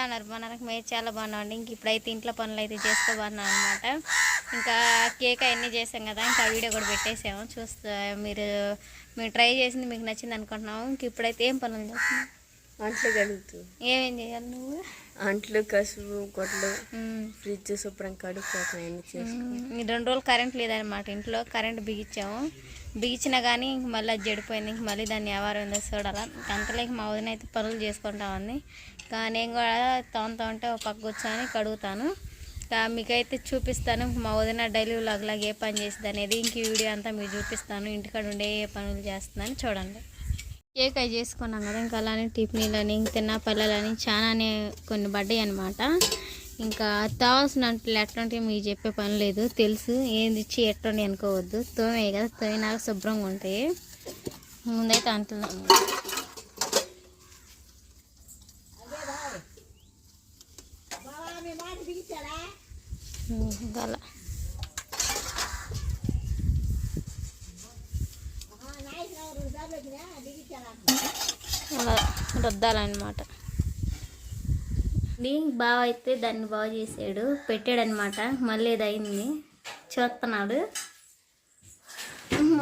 ఎలా ఉన్నారు బాగున్నారు మేము చాలా బాగున్నామండి ఇంక ఇప్పుడైతే ఇంట్లో పనులు అయితే చేసుకోబోతున్నాం అనమాట ఇంకా కేక్ అవన్నీ చేసాం కదా ఇంకా వీడియో కూడా పెట్టేసాము. చూస్తా మీరు మీరు ట్రై చేసింది మీకు నచ్చింది అనుకుంటున్నాము. ఇంక ఇప్పుడైతే ఏం పనులు చేస్తున్నాం అంట్లు కడుగుతూ. ఏమేం చేయాలి నువ్వు? అంట్లు కసువు కొట్లు. ఫ్రిడ్జ్ శుభ్రం కడుక్కోవటం ఈ రెండు రోజులు కరెంట్ లేదనమాట ఇంట్లో కరెంట్ బిగించాము. బిగించినా కానీ ఇంక మళ్ళీ అది చెడిపోయింది ఇంక మళ్ళీ దాన్ని ఎవరు ఉందో చూడాలా ఇంక అంతలో ఇంక మా వదిన అయితే పనులు చేసుకుంటా ఉంది. ఇంకా నేను కూడా తోముతా ఉంటే ఒక పక్క కూర్చొని కడుగుతాను. ఇంకా మీకైతే చూపిస్తాను. మా వదిన డైలీ వ్లాగ్లాగా ఏ పని చేసింది అనేది ఇంక వీడియో అంతా మీకు చూపిస్తాను. ఇంటికాడ ఉండే ఏ పనులు చేస్తుందని చూడండి. కేక్ అవి చేసుకున్నాం కదా ఇంకా అలానే టిఫినీలని తిన్న పల్లెలని చాలానే కొన్ని పడ్డాయి అనమాట ఇంకా తావాల్సిన ఎట్లాంటివి మీకు చెప్పే పని లేదు. తెలుసు. ఏంది ఇచ్చి ఎట్లండి అనుకోవద్దు. తోమే కదా తోమినాక శుభ్రంగా ఉంటాయి. ముందైతే అంటున్నాను. గల అలా రుద్దాలన్నమాట. బాగా అయితే దాన్ని బాగా చేసాడు. పెట్టాడనమాట మళ్ళీ ఇది అయింది చూస్తున్నాడు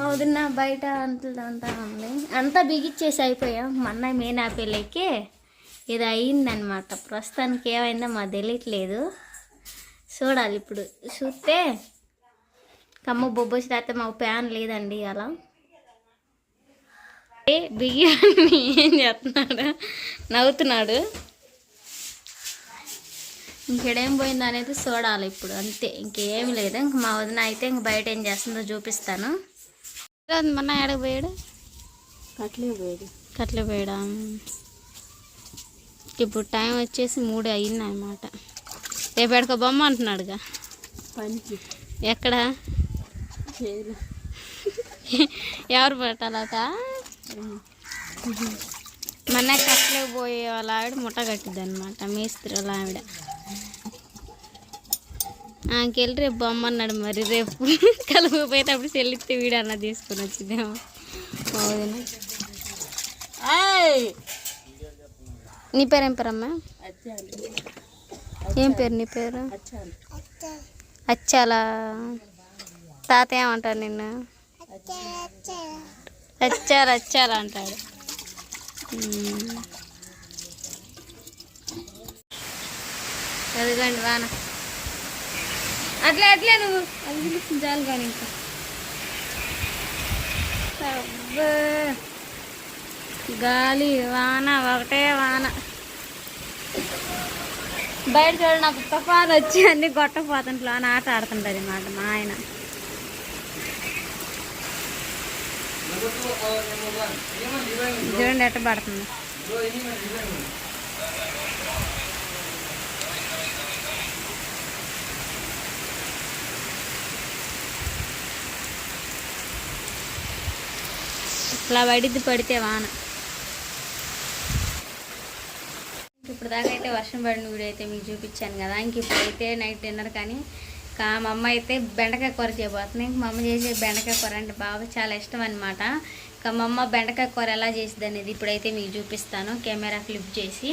వదిన బయట అంతా అంతా ఉంది. అంతా బిగిచ్చేసి అయిపోయాం. మొన్న మేనా పెళ్ళికి ఇది అయిందనమాట ప్రస్తుతానికి ఏమైందో మాకు తెలియట్లేదు. చూడాలి ఇప్పుడు. చూస్తే కమ్మ బొబ్బొచ్చి తాత మాకు ప్యాన్ లేదండి అలా. బియ్యాన్ని ఏం చేస్తున్నాడు? నవ్వుతున్నాడు. ఇంకేడేం పోయింది అనేది చూడాలి ఇప్పుడు. అంతే ఇంకేం లేదు. ఇంక మా వదిన అయితే ఇంక బయట ఏం చేస్తుందో చూపిస్తాను. మొన్న ఎడకు పోయాడు? కట్లే పోయేది కట్ల పోయాడా? ఇప్పుడు టైం వచ్చేసి మూడు అయింది అనమాట రేపు ఎడకో బొమ్మ అంటున్నాడుగా. పనికి. ఎక్కడ? ఎవరు పెట్టాలట? మొన్న కట్టలే పోయే వాళ్ళ ఆవిడ ముట్ట కట్టిద్ది అనమాట మేస్త్రి వాళ్ళ ఆవిడ. ఆకెళ్ళి రేపు బొమ్మ అన్నాడు మరి రేపు కలుపు పోయేటప్పుడు చెల్లిస్తే వీడు అన్న తీసుకుని వచ్చిందేమో. అవును నీ పేరు పేరమ్మా? ఏం పేరు నీ పేరు? అచ్చాలా. తాత ఏమంటారు నిన్ను? అచ్చారు అచ్చారు అంటాడు. అదిగోండి వాన. అట్లే అట్లే నువ్వు. అది పిలుస్తుంది చాలు కానీ ఇంకా. గాలి వాన ఒకటే వాన. బయట చూడండి నాకు తుఫాన్ వచ్చి అన్ని గొట్టపోతుంట్లో అని ఆట ఆడుతుంటది మాట మా ఆయన. చూడండి ఎట్ట పడుతుంది. ఇట్లా పడిద్ది పడితే వాన. ఇప్పుడు దాకా అయితే వర్షం పడిన వీడియో అయితే మీకు చూపించాను కదా. ఇంక ఇప్పుడైతే నైట్ డిన్నర్ కానీ కా మా అమ్మ అయితే బెండకాయ కూర చేయబోతుంది. ఇంక మా అమ్మ చేసే బెండకాయ కూర అంటే బాగా చాలా ఇష్టం అనమాట ఇంకా మా అమ్మ బెండకాయ కూర ఎలా చేసింది అనేది ఇప్పుడైతే మీకు చూపిస్తాను. కెమెరా క్లిప్ చేసి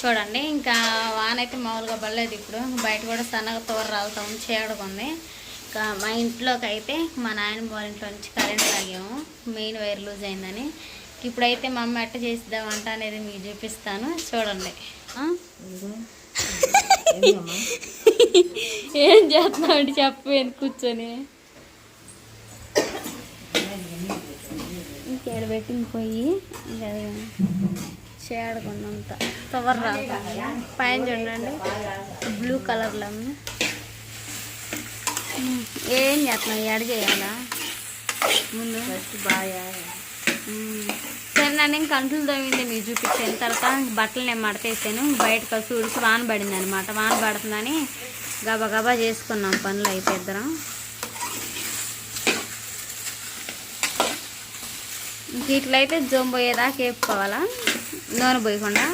చూడండి. ఇంకా వాన అయితే మామూలుగా పడలేదు ఇప్పుడు. బయట కూడా సన్నగా తోర రాలుతాం చీకటిగా ఉంది. ఇంకా మా ఇంట్లోకి అయితే మా నాయన వాళ్ళ ఇంట్లో నుంచి కరెంట్ తాగాము మెయిన్ వైర్ లూజ్ అయిందని. ఇప్పుడైతే మా అమ్మ ఎట్ట చేసిద్దాం వంట అనేది మీకు చూపిస్తాను. చూడండి? ఏం చేస్తున్నావు అంటే చెప్పేది కూర్చొని? ఇంకేడ పెట్టింది పోయి? కవర్ రాదు పైన చూడండి. బ్లూ కలర్లో ఏం చేస్తున్నావు? ఎడ చేయాలా? ముందు? బాగా నన్ను ఇంక అంట్లు తోమింది మీకు చూపించాను తర్వాత బట్టలు నేను మడతేసాను. బయటకు ఉడిసి వాన పడింది అనమాట వాన పడుతుందని గబా గబా చేసుకున్నాం పనులు అయితే ఇద్దరం. ఇంక ఇట్లయితే జోమ్ పోయేదాకా వేపుకోవాలా? నూనె పోయకుండా.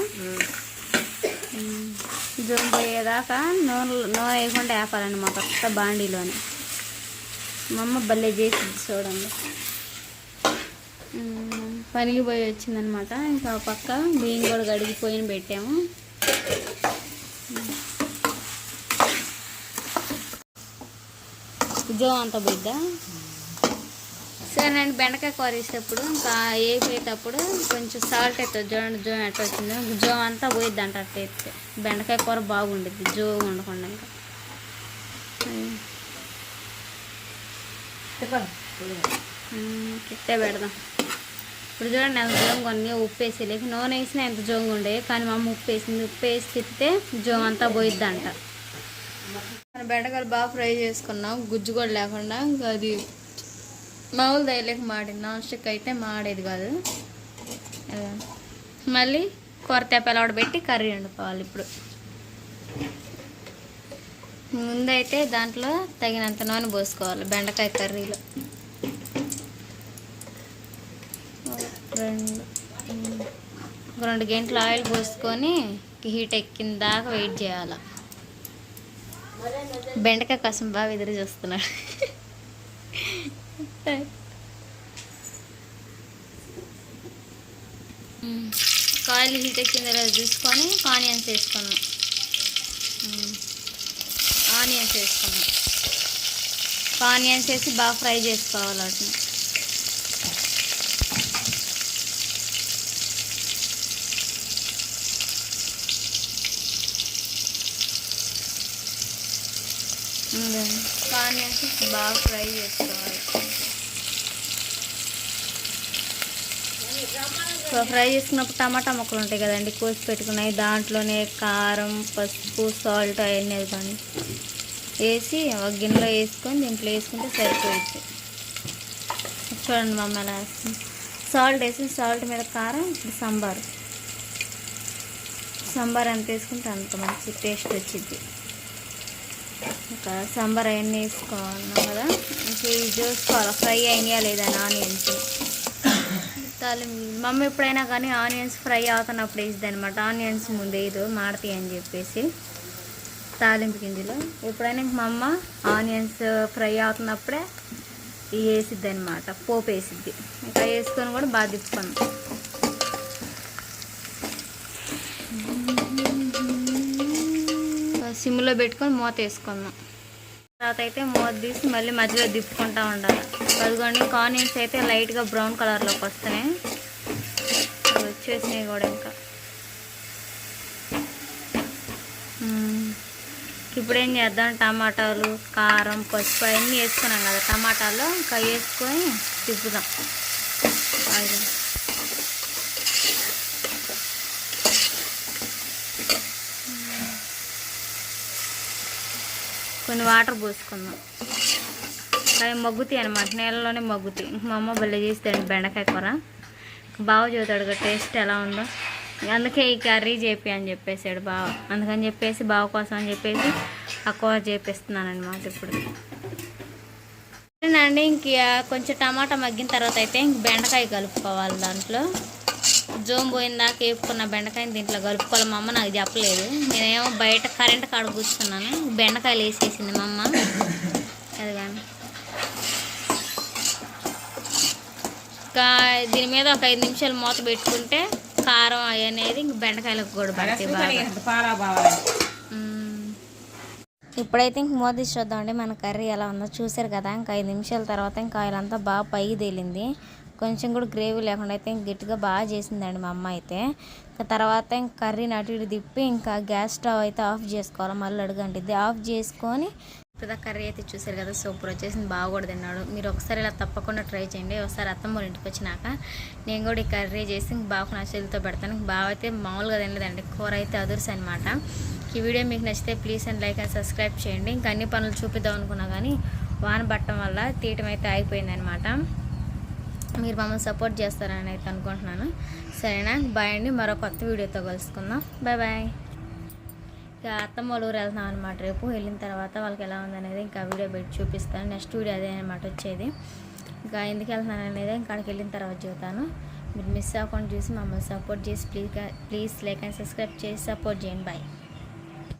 జోమ్ పోయేదాకా నూనె నూనె వేయకుండా వేపాలన్నమాట కొత్త బాండీలోని. మా అమ్మ భలే చేసింది చూడండి. పనిగిపోయి వచ్చిందనమాట. ఇంకా పక్క బియ్యం కూడా కడిగిపోయిన పెట్టాము. ఉద్యోగం అంత బిడ్డ. సరే నేను బెండకాయ కూర వేసేటప్పుడు ఇంకా వేసేటప్పుడు కొంచెం సాల్ట్ అవుతుంది జోన్ జోన్ ఎట్ట వచ్చిందో జో అంతా పోయిద్ది అంట అట్లయితే. బెండకాయ కూర బాగుండుద్ది జో ఉండకుండా ఇంకా. ఇట్టే పెడదాం. ఇప్పుడు చూడండి ఎంత జోంగా కొన్ని ఉప్పు వేసి లేక నూనె వేసినా ఎంత జోంగు ఉండే కానీ మా అమ్మ ఉప్పు వేసింది ఉప్పు వేసి తిప్పితే జోం అంతా పోయిద్ది అంట మన బెండకాయలు బాగా ఫ్రై చేసుకున్నాం. గుజ్జు కూడా లేకుండా అది మామూలు దయలేక మాడింది. నాన్ స్టిక్ అయితే మాడేది కాదు. మళ్ళీ కొరత తెప్పలవాడ పెట్టి కర్రీ వండుకోవాలి ఇప్పుడు. ముందైతే దాంట్లో తగినంత నూనె పోసుకోవాలి బెండకాయ కర్రీలో. రెండు ఒక రెండు గంటలు ఆయిల్ పోసుకొని హీట్ ఎక్కిన దాకా వెయిట్ చేయాలి. బెండకాయ కోసం బాగా ఎదురు చూస్తున్నాడు. కాయలు హీట్ ఎక్కిన తర్వాత చూసుకొని ఆనియన్స్ వేసుకున్నాం. ఆనియన్స్ వేసుకున్నాం. ఆనియన్స్ వేసి బాగా ఫ్రై చేసుకోవాలి వాటిని. కానీ బాగా ఫ్రై చేసుకోవాలి. సో ఫ్రై చేసుకున్నప్పుడు టమాటా ముక్కలు ఉంటాయి కదండి కోసి పెట్టుకున్నాయి. దాంట్లోనే కారం పసుపు సాల్ట్ అవన్నీ కానీ వేసి ఒక గిన్నెలో వేసుకొని దీంట్లో వేసుకుంటే సరిపోయింది చూడండి మమ్మ ఎలా వేస్తుంది సాల్ట్ వేసి సాల్ట్ మీద కారం ఇప్పుడు సాంబార్. సాంబార్ ఎంత వేసుకుంటే అంత మంచి టేస్ట్ వచ్చింది ఇంకా సాంబార్ అవన్నీ వేసుకోవాలి కదా. ఇంకా ఇవి చూసుకోవాలి ఫ్రై అయినాయా లేదా ఆనియన్స్. తాలింపు మమ్మీ ఎప్పుడైనా కానీ ఆనియన్స్ ఫ్రై అవుతున్నప్పుడు వేసిద్ది అనమాట ఆనియన్స్ ముందేదో మాడతాయి అని చెప్పేసి తాలింపు గింజలు. ఎప్పుడైనా ఇంక మా అమ్మ ఆనియన్స్ ఫ్రై అవుతున్నప్పుడే ఇవి వేసిద్ది అనమాట పోపు వేసిద్ది. ఇంకా వేసుకొని కూడా బాగా తిప్పుకున్నాం. సిమ్లో పెట్టుకొని మూత వేసుకుందాం. తర్వాత అయితే మూత తీసి మళ్ళీ మధ్యలో తిప్పుకుంటూ ఉండాలి. అదిగోండి ఆనియన్స్ అయితే లైట్గా బ్రౌన్ కలర్లోకి వస్తున్నాయి. వచ్చేసినాయి కూడా ఇంకా. ఇప్పుడు ఏం చేద్దాం? టమాటాలు కారం పసుపు అవన్నీ వేసుకున్నాం కదా టమాటాలు ఇంకా వేసుకొని తిప్పుదాం. కొన్ని వాటర్ పోసుకుందాం. అవి మగ్గుతాయి అనమాట నీళ్ళలోనే మగ్గుతాయి. మా అమ్మ భలే చేస్తాడు బెండకాయ కూర. బాగా చూతాడు టేస్ట్ ఎలా ఉందో. అందుకే ఈ కర్రీ చేపి అని చెప్పేసాడు బావ. అందుకని చెప్పేసి బావ కోసం అని చెప్పేసి ఆ కూర చేపిస్తున్నాను అనమాట ఇప్పుడు. అండి ఇంక కొంచెం టమాటా మగ్గిన తర్వాత అయితే ఇంక బెండకాయ కలుపుకోవాలి దాంట్లో. జోమ్ పోయిన దాకా వేపుకున్న బెండకాయని దీంట్లో కలుపుకోవాలి. మా అమ్మ నాకు చెప్పలేదు. నేనేమో బయట కరెంట్ కాడ కూర్చున్నాను. బెండకాయలు వేసేసింది మా అమ్మ. అది కానీ ఇంకా దీని మీద ఒక ఐదు నిమిషాలు మూత పెట్టుకుంటే కారం అవి అనేది ఇంక బెండకాయలకు కూడా పడతాయి. ఇప్పుడైతే ఇంక మూత తీసి చూద్దామండి. మన కర్రీ ఎలా ఉందో చూసారు కదా. ఇంకా ఐదు నిమిషాల తర్వాత ఇంకా ఆయిలంతా బాగా పైకి తేలింది. కొంచెం కూడా గ్రేవీ లేకుండా అయితే గట్టిగా బాగా చేసిందండి మా అమ్మ అయితే. ఇంకా తర్వాత ఇంక కర్రీని అటు ఇటు తిప్పి ఇంకా గ్యాస్ స్టవ్ అయితే ఆఫ్ చేసుకోవాలి. మళ్ళీ అడుగంటిది ఆఫ్ చేసుకొని ఇప్పుడు కర్రీ అయితే చూసారు కదా సూపర్ వచ్చేసింది. బాగా కూడా తిన్నాడు. మీరు ఒకసారి ఇలా తప్పకుండా ట్రై చేయండి. ఒకసారి అత్తమ్మ వాళ్ళ ఇంటికి వచ్చినాక నేను కూడా ఈ కర్రీ చేసి బాగా నా చేతితో పెడతాను. బాగా అయితే మామూలుగా తినలేదండి. కూర అయితే అదుర్స్ అనమాట ఈ వీడియో మీకు నచ్చితే please and like and subscribe చేయండి. ఇంకా అన్ని పనులు చూపిద్దాం అనుకున్నా కానీ వాన పట్టడం వల్ల తీయటం అయితే ఆగిపోయింది అనమాట మీరు మమ్మల్ని సపోర్ట్ చేస్తారని అయితే అనుకుంటున్నాను. సరేనా? బాయ్ అండి. మరో కొత్త వీడియోతో కలుసుకుందాం. Bye bye. ఇక అత్తమ్మ వాళ్ళ ఊరు వెళ్తాం అనమాట రేపు వెళ్ళిన తర్వాత వాళ్ళకి ఎలా ఉందనేది ఇంకా వీడియో పెట్టి చూపిస్తాను. నెక్స్ట్ వీడియో అదే అనమాట వచ్చేది. ఇంకా ఎందుకు వెళ్తున్నాను అనేది ఇంకాడికి వెళ్ళిన తర్వాత చెబుతాను. మీరు మిస్ అవ్వకుండా చూసి మమ్మల్ని సపోర్ట్ చేసి please please like and subscribe చేసి సపోర్ట్ చేయండి. బాయ్.